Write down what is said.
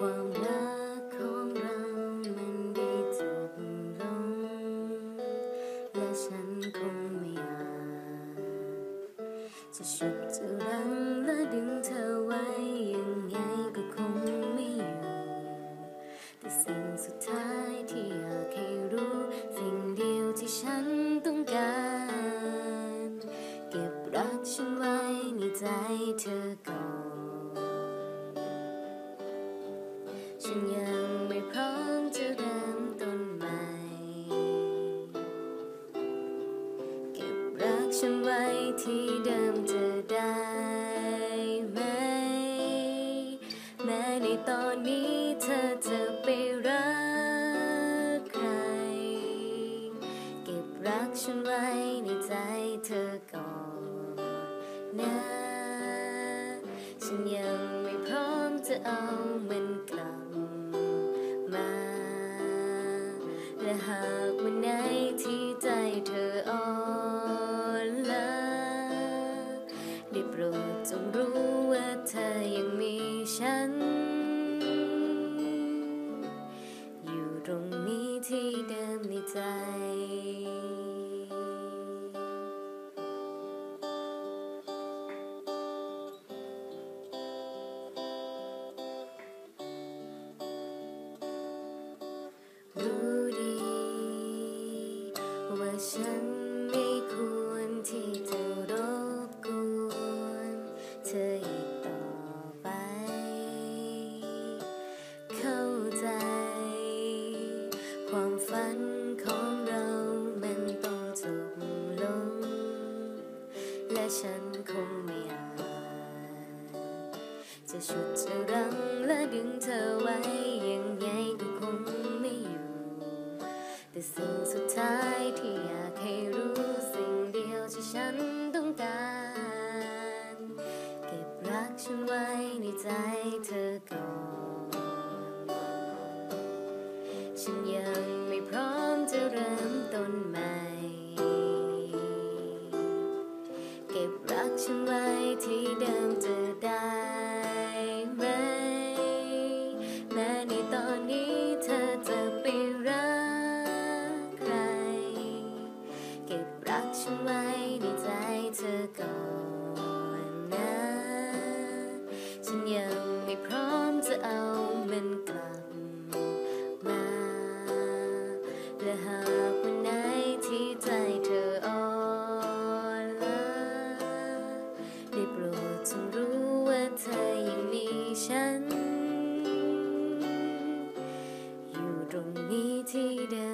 ความรักของเรามันได้จบลง และฉันคงไม่อาจจะฉุดจะรั้งและดึงเธอไว้ยังไงก็คงไม่อยู่ แต่สิ่งสุดท้ายที่อยากให้รู้ สิ่งเดียวที่ฉันต้องการ เก็บรักฉันไว้ในใจเธอก่อน ที่เดิมจะได้ไหม แม้ในตอนนี้เธอจะไปรักใคร เก็บรักฉันไว้ในใจเธอก่อนนะ ฉันยังไม่พร้อมจะเอามันกลับมา และหากวันไหนที่ใจเธออ่อน จงรู้ว่าเธอยังมีฉัน อยู่ตรงนี้ที่เดิมในใจรู้ดีว่าฉัน ฝันของเรามันต้องจบลง และฉันคงไม่อาจจะฉุดจะรั้งและดึงเธอไว้ยังไงก็คงไม่อยู่ แต่สิ่งสุดท้ายที่อยากให้รู้สิ่งเดียวที่ฉันต้องการ เก็บรักฉันไว้ในใจเธอก่อน ฉันยัง ต้นใหม่ เก็บรักฉันไว้ที่เดิมจะได้ไหม แม้ในตอนนี้เธอจะไปรักใคร เก็บรักฉันไว้ในใจเธอก่อน it